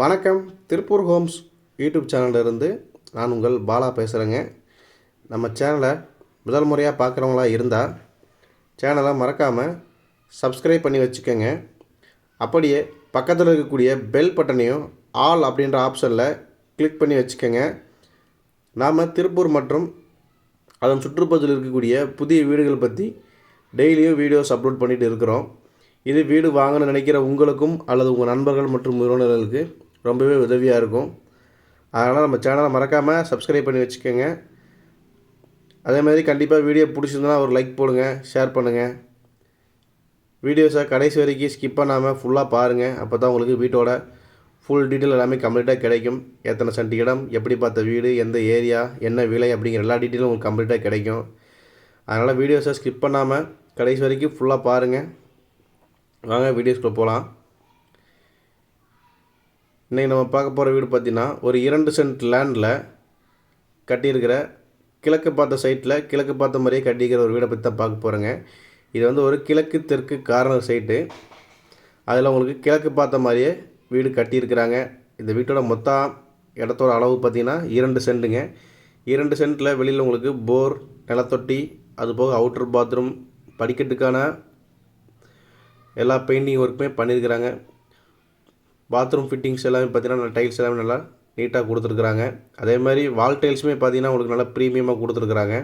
வணக்கம். Tiruppur Holmes YouTube சேனலிருந்து நான் உங்கள் பாலா பேசுகிறேங்க நம்ம சேனலை முதல் முறையாக பார்க்குறவங்களா இருந்தால் சேனலை மறக்காமல் சப்ஸ்கிரைப் பண்ணி வச்சுக்கோங்க. அப்படியே பக்கத்தில் இருக்கக்கூடிய பெல் பட்டனையும் ஆல் அப்படின்ற ஆப்ஷனில் கிளிக் பண்ணி வச்சுக்கோங்க. நாம் திருப்பூர் மற்றும் அதன் சுற்றுப்புறத்தில் இருக்கக்கூடிய புதிய வீடுகள் பற்றி டெய்லியும் வீடியோஸ் அப்லோட் பண்ணிகிட்டு இருக்கிறோம். இது வீடு வாங்கணும்னு நினைக்கிற உங்களுக்கும் அல்லது உங்கள் நண்பர்கள் மற்றும் உறவினர்களுக்கு ரொம்பவே உதவியாக இருக்கும். அதனால் நம்ம சேனலை மறக்காமல் சப்ஸ்கிரைப் பண்ணி வச்சுக்கோங்க. அதே மாதிரி கண்டிப்பாக வீடியோ பிடிச்சிருந்தனா ஒரு லைக் போடுங்க ஷேர் பண்ணுங்கள் வீடியோஸை கடைசி வரைக்கும் ஸ்கிப் பண்ணாமல் ஃபுல்லாக பாருங்கள் அப்போ தான் உங்களுக்கு வீட்டோட ஃபுல் டீட்டெயில் எல்லாமே கம்ப்ளீட்டாக கிடைக்கும். எத்தனை சென்ட் இடம் எப்படி பார்த்த வீடு எந்த ஏரியா என்ன விலை அப்படிங்கிற எல்லா டீட்டெயிலும் உங்களுக்கு கம்ப்ளீட்டாக கிடைக்கும். அதனால் வீடியோஸை ஸ்கிப் பண்ணாமல் கடைசி வரைக்கும் ஃபுல்லாக பாருங்கள் வாங்க வீடியோஸ்க்குள்ளே போகலாம் இன்றைக்கி நம்ம பார்க்க போகிற வீடு பார்த்திங்கன்னா ஒரு இரண்டு சென்ட் லேண்டில் கட்டியிருக்கிற கிழக்கு பார்த்த சைட்டில் கிழக்கு பார்த்த மாதிரியே கட்டியிருக்கிற ஒரு வீடை பற்றி தான் பார்க்க போகிறேங்க இது வந்து ஒரு கிழக்கு தெற்கு கார்னர் சைட்டு அதில் உங்களுக்கு கிழக்கு பார்த்த மாதிரியே வீடு கட்டியிருக்கிறாங்க. இந்த வீட்டோட மொத்த இடத்தோட அளவு பார்த்திங்கன்னா இரண்டு சென்ட்டுங்க. இரண்டு சென்ட்டில் வெளியில் உங்களுக்கு போர் நிலத்தொட்டி அது போக அவுட்டர் பாத்ரூம் படிக்கட்டுக்கான எல்லா பெயிண்டிங் ஒர்க்குமே பண்ணியிருக்கிறாங்க. பாத்ரூம் ஃபிட்டிங்ஸ் எல்லாமே பார்த்தீங்கன்னா டைல்ஸ் எல்லாமே நல்லா நீட்டாக கொடுத்துருக்குறாங்க. அதே மாதிரி வால் டைல்ஸுமே பார்த்தீங்கன்னா உங்களுக்கு நல்லா ப்ரீமியமாக கொடுத்துருக்குறாங்க.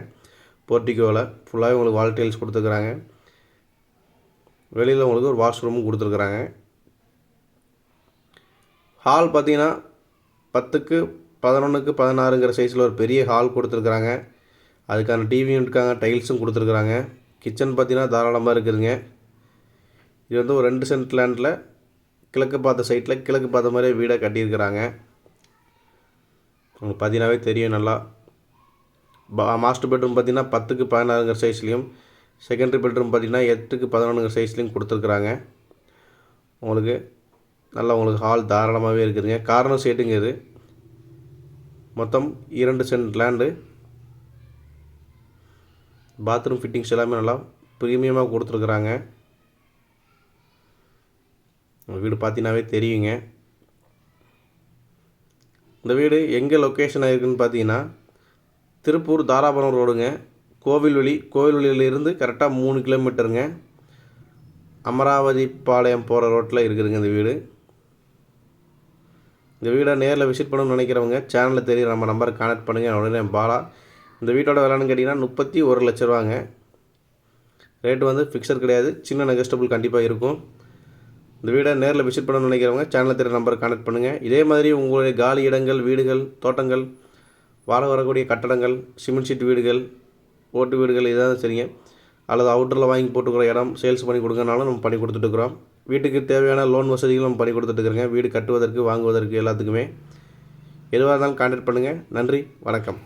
போர்ட்டிகோவில் ஃபுல்லாகவே உங்களுக்கு வால் டைல்ஸ் கொடுத்துருக்குறாங்க. வெளியில் உங்களுக்கு ஒரு வாஷ்ரூமும் கொடுத்துருக்குறாங்க. ஹால் பார்த்தீங்கன்னா பத்துக்கு பதினொன்றுக்கு பதினாறுங்கிற சைஸில் ஒரு பெரிய ஹால் கொடுத்துருக்குறாங்க. அதுக்கான டிவியும் இருக்காங்க டைல்ஸும் கொடுத்துருக்குறாங்க. கிச்சன் பார்த்தீங்கன்னா தாராளமாக இருக்குதுங்க. இது வந்து ஒரு ரெண்டு சென்ட் லேண்டில் கிழக்கு பார்த்த சைட்டில் கிழக்கு பார்த்த மாதிரியே வீடை கட்டியிருக்கிறாங்க. உங்களுக்கு பார்த்தீங்கன்னாவே தெரியும் நல்லா. பா மாஸ்டர் பெட்ரூம் பார்த்தீங்கன்னா பத்துக்கு பதினாறுங்கிற சைஸ்லேயும் செகண்டரி பெட்ரூம் பார்த்தீங்கன்னா எட்டுக்கு பதினொன்றுங்கிற சைஸ்லேயும் கொடுத்துருக்குறாங்க. உங்களுக்கு நல்லா உங்களுக்கு ஹால் தாராளமாகவே இருக்குதுங்க. கார்னர் சைட்டுங்கிறது மொத்தம் இரண்டு சென்ட் லேண்டு பாத்ரூம் ஃபிட்டிங்ஸ் எல்லாமே நல்லா ப்ரீமியமாக கொடுத்துருக்குறாங்க. உங்கள் வீடு பார்த்தீங்கன்னாவே தெரியுங்க. இந்த வீடு எங்கே லொக்கேஷன் ஆகிருக்குன்னு பார்த்தீங்கன்னா திருப்பூர் தாராபுரம் ரோடுங்க கோவில்வெளி கோவில்வெளியிலிருந்து கரெக்டாக மூணு கிலோமீட்டருங்க அமராவதி பாளையம் போகிற ரோட்டில் இருக்குதுங்க இந்த வீடு. இந்த வீடை நேரில் விசிட் பண்ணணும்னு நினைக்கிறவங்க சேனலில் தெரியும் நம்ம நம்பரை கான்டாக்ட் பண்ணுங்கள் உடனே பாலா இந்த வீட்டோட விலைன்னு கேட்டிங்கன்னா முப்பத்தி ஒரு லட்ச ரூபாங்க. ரேட்டு வந்து ஃபிக்ஸர் கிடையாது. சின்ன நெகஸ்டபுள் கண்டிப்பாக இருக்கும். இந்த வீடை நேரில் விசிட் பண்ணணும்னு நினைக்கிறவங்க சேனலில் தெரிய நம்பரை கனெக்ட் பண்ணுங்கள் இதே மாதிரி உங்களுடைய காலி இடங்கள் வீடுகள் தோட்டங்கள் வாழ வரக்கூடிய கட்டடங்கள் சிமெண்ட் ஷீட் வீடுகள் ஓட்டு வீடுகள் இதாக சரிங்க. அல்லது அவுட்டரில் வாங்கி போட்டுக்கிற இடம் சேல்ஸ் பண்ணி கொடுங்கனாலும் நம்ம பண்ணி கொடுத்துட்ருக்குறோம் வீட்டுக்கு தேவையான லோன் வசதிகளும் நம்ம பண்ணி கொடுத்துட்ருக்குறோங்க வீடு கட்டுவதற்கு வாங்குவதற்கு எல்லாத்துக்குமே. எதுவாக இருந்தாலும் கான்டாக்ட் பண்ணுங்கள் நன்றி வணக்கம்.